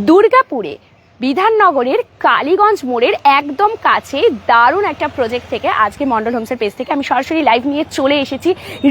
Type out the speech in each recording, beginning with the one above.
দুর্গাপুরে বিধাননগরের কালীগঞ্জ মোড়ের একদম কাছে দারুণ একটা প্রজেক্ট থেকে আজকে মন্ডল হোমসের পেজ থেকে আমি সরাসরি লাইভ নিয়ে চলে এসেছি।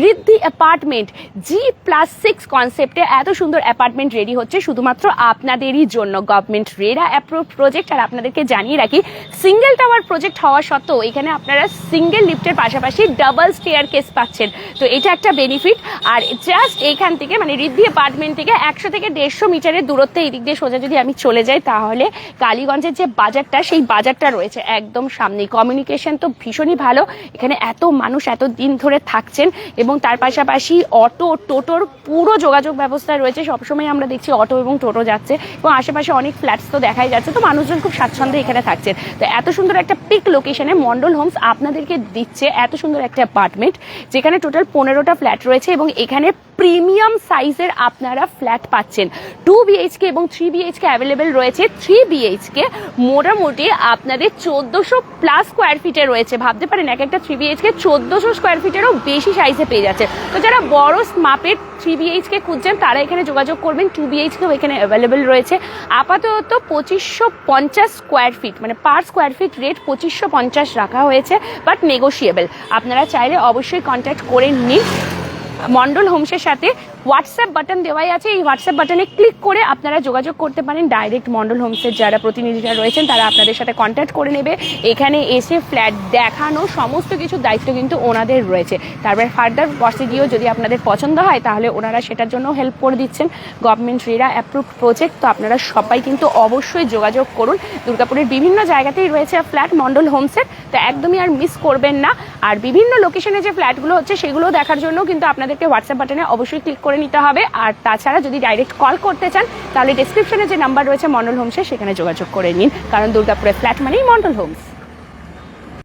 Riddhi apartment G plus six কনসেপ্টে এত সুন্দর অ্যাপার্টমেন্ট রেডি হচ্ছে, শুধুমাত্র আপনাদেরই জন্য। গভর্নমেন্ট রেরা অ্যাপ্রুভ প্রজেক্ট আর আপনাদেরকে জানিয়ে রাখি সিঙ্গেল টাওয়ার প্রজেক্ট হওয়া সত্ত্বেও এখানে আপনারা সিঙ্গেল লিফটের পাশাপাশি ডাবল স্টেয়ার কেস পাচ্ছেন। তো এটা একটা বেনিফিট আর জাস্ট এইখান থেকে মানে ঋদ্ধি অ্যাপার্টমেন্ট থেকে একশো থেকে দেড়শো মিটারের দূরত্বে এই দিক দিয়ে সোজা যদি আমি চলে যাই, তাহলে কালীগঞ্জের যে বাজারটা, সেই বাজারটা রয়েছে একদম সামনেই। কমিউনিকেশন তো ভীষণই ভালো। এখানে এত মানুষ এত দিন ধরে থাকছেন এবং তার পাশাপাশি অটো, টোটোর পুরো যোগাযোগ ব্যবস্থা রয়েছে। সবসময় আমরা দেখছি অটো এবং টোটো যাচ্ছে এবং আশেপাশে অনেক ফ্ল্যাটস তো দেখাই যাচ্ছে। তো মানুষজন খুব স্বাচ্ছন্দ্যে এখানে থাকছেন। তো এত সুন্দর একটা পিক লোকেশনে মন্ডল হোমস আপনাদেরকে দিচ্ছে এত সুন্দর একটা অ্যাপার্টমেন্ট যেখানে টোটাল পনেরোটা ফ্ল্যাট রয়েছে এবং এখানে প্রিমিয়াম সাইজের আপনারা ফ্ল্যাট পাচ্ছেন। টু বিএইচকে এবং থ্রি বিএইচকে অ্যাভেলেবেল রয়েছে। থ্রি বিএইচকে মোটামুটি আপনাদের চোদ্দোশো প্লাস স্কোয়ার ফিটে রয়েছে। ভাবতে পারেন এক একটা থ্রি বিএইচকে চোদ্দোশো স্কোয়ার ফিটেরও বেশি সাইজে পেয়ে যাচ্ছে। তো যারা বড় মাপের থ্রি বিএইচকে খুঁজছেন, তারা এখানে যোগাযোগ করবেন। টু বিএইচকেও এখানে অ্যাভেলেবেল রয়েছে। আপাতত পঁচিশশো পঞ্চাশ স্কোয়ার ফিট মানে পার স্কোয়ার ফিট রেট পঁচিশশো পঞ্চাশ রাখা হয়েছে বাট নেগোশিয়েবল আপনারা চাইলে অবশ্যই কন্ট্যাক্ট করে নিন। মন্ডল হোমসের সাথে হোয়াটসঅ্যাপ বাটন দেওয়াই আছে। এই হোয়াটসঅ্যাপ বাটনে ক্লিক করে আপনারা যোগাযোগ করতে পারেন। ডাইরেক্ট মন্ডল হোমসের যারা প্রতিনিধিরা রয়েছেন, তারা আপনাদের সাথে কন্ট্যাক্ট করে নেবে। এখানে এসে ফ্ল্যাট দেখানো সমস্ত কিছু দায়িত্ব কিন্তু ওনাদের রয়েছে। তারপরে ফার্দার প্রসিডিও যদি আপনাদের পছন্দ হয়, তাহলে ওনারা সেটার জন্য হেল্প করে দিচ্ছেন। গভর্নমেন্ট রেরা অ্যাপ্রুভ প্রজেক্ট তো আপনারা সবাই কিন্তু অবশ্যই যোগাযোগ করুন। দুর্গাপুরের বিভিন্ন জায়গাতেই রয়েছে ফ্ল্যাট মন্ডল হোমসের। তো একদমই আর মিস করবেন না। আর বিভিন্ন লোকেশনে যে ফ্ল্যাটগুলো হচ্ছে, সেগুলো দেখার জন্য কিন্তু আপনাদেরকে হোয়াটসঅ্যাপ বাটনে অবশ্যই ক্লিক করে নিতে হবে। আর তাছাড়া যদি ডাইরেক্ট কল করতে চান, তাহলে ডিসক্রিপশনে যে নাম্বার রয়েছে মন্ডল হোমসে সেখানে যোগাযোগ করে নিন। কারণ দুর্গাপুরের ফ্ল্যাট মানেই মন্ডল হোমস